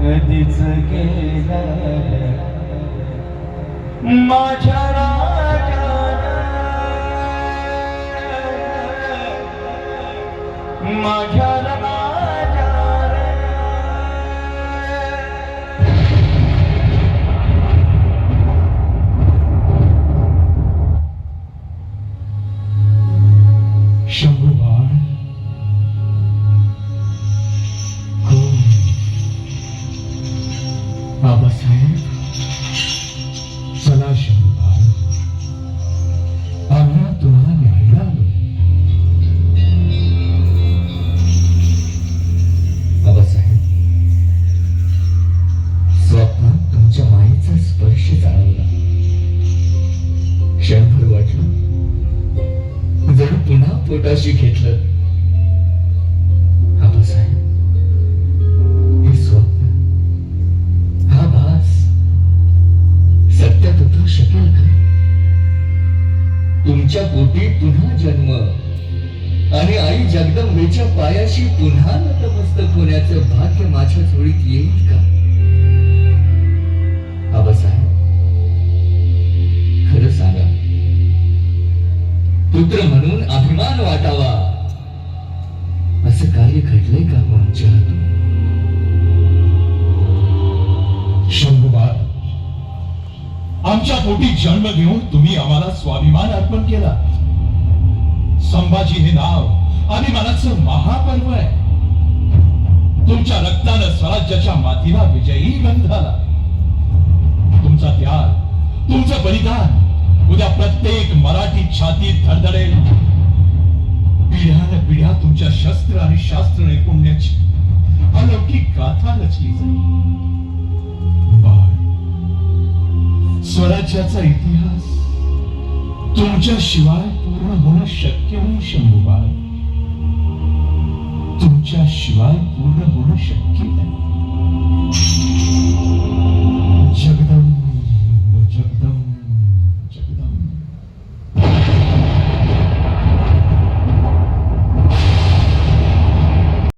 कधीच गेलं माझ्या राजा माझ्या chamou पोटाशी घेतलं. हे स्वप्न. हा भास. सत्यात उतरू शकेल का? तुमच्या पोटी पुन्हा जन्म. आणि आई जगदंबेच्या पायाशी पुन्हा नतमस्तक होण्याचं भाग्य माझ्या जोडीत येईल का? आबासाहेब खरं सांगा. पुत्र म्हणून असं कार्य घडलंय का हो आमच्या हातून? शंभूबा आमच्या पोटी जन्म घेऊन तुम्ही आम्हाला स्वाभिमान अर्पण केला. संभाजी हे नाव अभिमानाचं महापर्व आहे. तुमच्या रक्तानं स्वराज्याच्या मातीला विजयी गंधाला तुमचा त्याग तुमचं बलिदान उद्या प्रत्येक मराठी छाती धडधडेल. शस्त्र आणि शास्त्र नैपुण्याची अलौकिक गाथा रचली जाईल. स्वराज्याचा इतिहास तुमच्या शिवाय पूर्ण होणं शक्य नाही शंभूबाळ तुमच्या शिवाय पूर्ण होणं शक्य नाही.